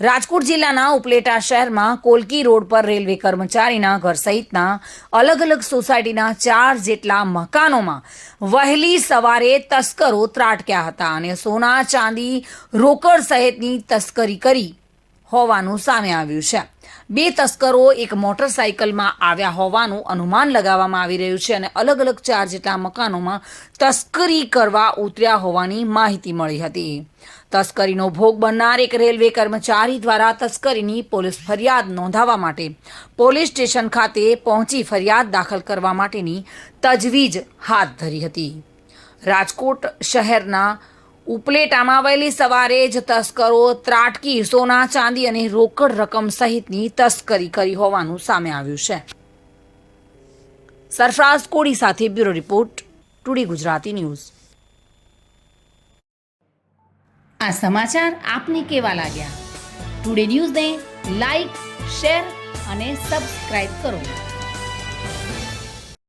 રાજકોટ જિલ્લાના ઉપલેટા શહેરમાં કોલકી રોડ પર રેલવે કર્મચારીના ઘર સહિતના અલગ અલગ સોસાયટીના ચાર જેટલા મકાનોમાં વહેલી સવારે તસ્કરો ત્રાટક્યા હતા અને સોના, ચાંદી, રોકડ સહિતની તસ્કરી કરી હોવાનું સામે આવ્યું છે. બે તસ્કરો એક મોટરસાયકલમાં આવ્યા હોવાનું અનુમાન લગાવવામાં આવી રહ્યું છે અને અલગ અલગ ચાર જેટલા મકાનોમાં તસ્કરી કરવા ઉતર્યા હોવાની માહિતી મળી હતી. તસ્કરીનો ભોગ બનનાર એક રેલવે કર્મચારી દ્વારા તસ્કરીની પોલીસ ફરિયાદ નોંધાવવા માટે પોલીસ સ્ટેશન ખાતે પહોંચી ફરિયાદ દાખલ કરવા માટેની તજવીજ હાથ ધરી હતી. રાજકોટ શહેરના ઉપલેટામાં વહેલી સવારે જ તસ્કરો ત્રાટકી, સોના, ચાંદી અને રોકડ રકમ સહિતની તસ્કરી કરી હોવાનું સામે આવ્યું છે. સરફરાઝ કોડી સાથે bureau report, today Gujarati news. આ સમાચાર આપને કેવા લાગ્યા? ટુડે ન્યૂઝને લાઈક, શેર અને સબસ્ક્રાઇબ કરો.